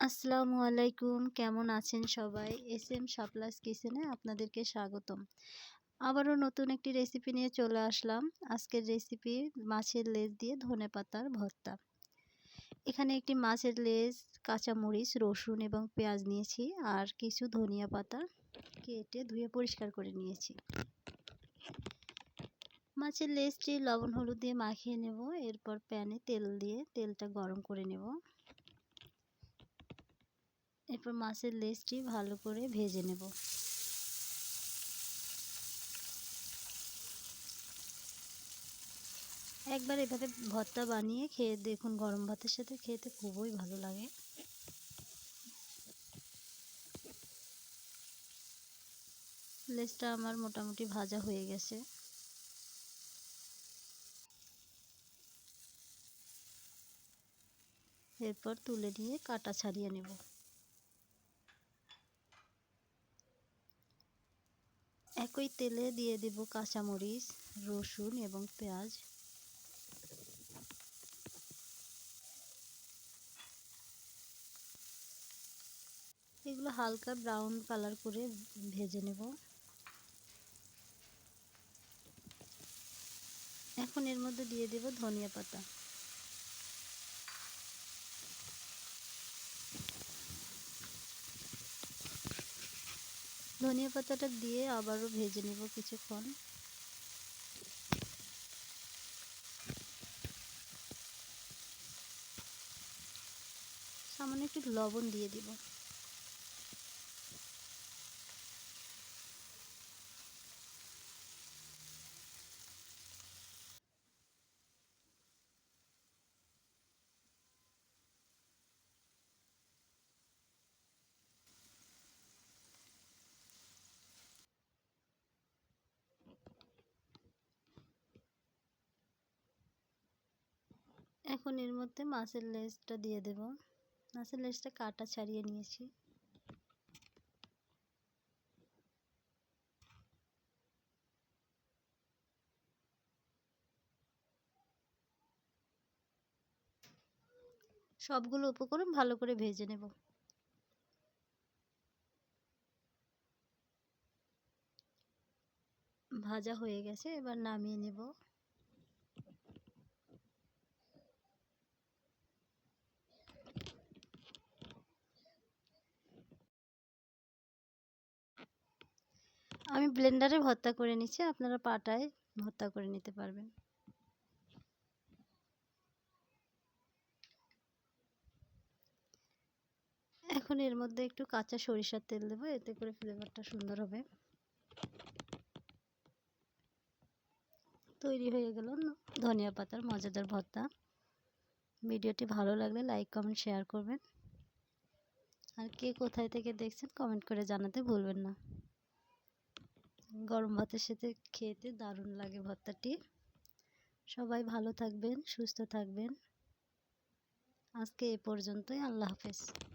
আসসালামু আলাইকুম। কেমন আছেন সবাই? এস এম সাপ্লাস কিচেনে আপনাদেরকে স্বাগতম। আবারও নতুন একটি রেসিপি নিয়ে চলে আসলাম। আজকের রেসিপি মাছের লেজ দিয়ে ধনে পাতার ভর্তা। এখানে একটি মাছের লেজ, কাঁচামরিচ, রসুন এবং পেঁয়াজ নিয়েছি আর কিছু ধনিয়া পাতা কেটে ধুয়ে পরিষ্কার করে নিয়েছি। মাছের লেজটি লবণ হলুদ দিয়ে মাখিয়ে নেব। এরপর প্যানে তেল দিয়ে তেলটা গরম করে নেব। এরপর মাছের লেজটি ভালো করে ভেজে নেব। একবার এভাবে ভর্তা বানিয়ে খেয়ে দেখুন, গরম ভাতের সাথে খেতে খুবই ভালো লাগে। লেজটা আমার মোটামুটি ভাজা হয়ে গেছে। এরপর তুলে নিয়ে কাটা ছাড়িয়ে নেব। একই তেলে দিয়ে দেব কাঁচামরিচ, রসুন এবং পেঁয়াজ। এগুলো হালকা ব্রাউন কালার করে ভেজে নেব। এখন এর মধ্যে দিয়ে দেব ধনিয়া পাতা। ধনিয়া পাতাটা দিয়ে আবারও ভেজে নেব কিছুক্ষণ। সামান্য একটু লবণ দিয়ে দিব। এখন এর মধ্যে মাছের লেজটা দিয়ে দেব। মাছের লেজটা কাটা ছাড়িয়ে নিয়েছি। সবগুলো উপকরণ ভালো করে ভেজে নেব। ভাজা হয়ে গেছে, এবার নামিয়ে নেব। আমি ব্লেন্ডারে ভর্তা করে নিচ্ছি, আপনারা পাটায় ভর্তা করে নিতে পারবেন। এখন এর মধ্যে একটু কাঁচা সরিষার তেল দেবো, এতে করে ফ্লেভারটা সুন্দর হবে। তৈরি হয়ে গেল ধনিয়া পাতার মজাদার ভর্তা। ভিডিওটি ভালো লাগলে লাইক, কমেন্ট, শেয়ার করবেন। আর কে কোথায় থেকে দেখছেন কমেন্ট করে জানাতে ভুলবেন না। গরম ভাতের সাথে খেতে দারুণ লাগে ভর্তাটি। সবাই ভালো থাকবেন, সুস্থ থাকবেন। আজকে এ পর্যন্তই, আল্লাহ হাফেজ।